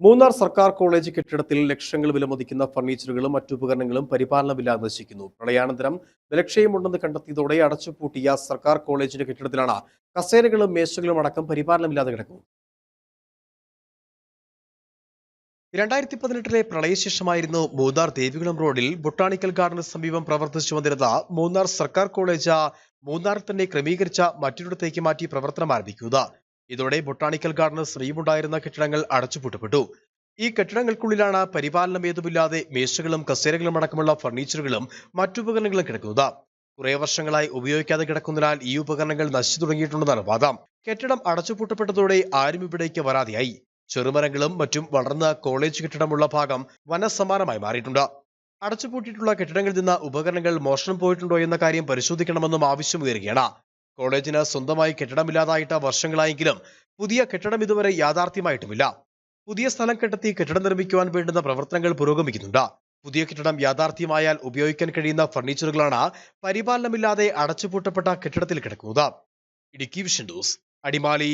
മൂന്നാർ സർക്കാർ കോളേജ് കെട്ടിടത്തിൽ ലക്ഷങ്ങൾ വിലമതിക്കുന്ന ഫർണിച്ചറുകളും മറ്റു ഉപകരണങ്ങളും പരിപാലനമില്ലാതെ നശിക്കുന്നു പ്രളയാനന്തരം വിലക്ഷയമുണ്ടെന്ന് കണ്ടെത്തിയതോടെ അടച്ചുപൂട്ടിയ സർക്കാർ കോളേജിന്റെ കെട്ടിടത്തിലാണ് കസേരകളും മേശകളും അടക്കം പരിപാലനമില്ലാതെ കിടക്കുന്നത്. രണ്ടായിരത്തി പതിനെട്ടിലെ പ്രളയശേഷമായിരുന്നു മൂന്നാർ ദേവികുളം റോഡിൽ ബൊട്ടാണിക്കൽ ഗാർഡന് സമീപം പ്രവർത്തിച്ചു വന്നിരുന്ന മൂന്നാർ സർക്കാർ കോളേജ് മൂന്നാർ തന്നെ ക്രമീകരിച്ച മറ്റൊരിടത്തേക്ക് മാറ്റി പ്രവർത്തനം ആരംഭിക്കുക. ഇതോടെ ബൊട്ടാണിക്കൽ ഗാർഡന് ശ്രീമുണ്ടായിരുന്ന കെട്ടിടങ്ങൾ അടച്ചുപൂട്ടപ്പെട്ടു. ഈ കെട്ടിടങ്ങൾക്കുള്ളിലാണ് പരിപാലനം ഏതുമില്ലാതെ മേശകളും കസേരകളും അടക്കമുള്ള ഫർണിച്ചറുകളും മറ്റുപകരണങ്ങളും കിടക്കുന്നത്. കുറേ വർഷങ്ങളായി ഉപയോഗിക്കാതെ കിടക്കുന്നതിനാൽ ഈ ഉപകരണങ്ങൾ നശിച്ചു തുടങ്ങിയിട്ടുണ്ടെന്നാണ് വാദം. കെട്ടിടം അടച്ചുപൂട്ടപ്പെട്ടതോടെ ആരും ഇവിടേക്ക് വരാതെയായി. ചെറുമരങ്ങളും മറ്റും വളർന്ന കോളേജ് കെട്ടിടമുള്ള ഭാഗം വനസമാനമായി മാറിയിട്ടുണ്ട്. അടച്ചുപൂട്ടിയിട്ടുള്ള കെട്ടിടങ്ങളിൽ നിന്ന് ഉപകരണങ്ങൾ മോഷണം പോയിട്ടുണ്ടോ എന്ന കാര്യം പരിശോധിക്കണമെന്നും ആവശ്യമുയരുകയാണ് കോളേജിന് സ്വന്തമായി കെട്ടിടമില്ലാതായിട്ട് വർഷങ്ങളായെങ്കിലും പുതിയ കെട്ടിടം ഇതുവരെ യാഥാർത്ഥ്യമായിട്ടുമില്ല. പുതിയ സ്ഥലം കണ്ടെത്തി കെട്ടിടം നിർമ്മിക്കുവാൻ വേണ്ടുന്ന പ്രവർത്തനങ്ങൾ പുരോഗമിക്കുന്നുണ്ട്. പുതിയ കെട്ടിടം യാഥാർത്ഥ്യമായാൽ ഉപയോഗിക്കാൻ കഴിയുന്ന ഫർണിച്ചറുകളാണ് പരിപാലനമില്ലാതെ അടച്ചുപൂട്ടപ്പെട്ട കെട്ടിടത്തിൽ കിടക്കുന്നത്. Idukki vision news Adimali.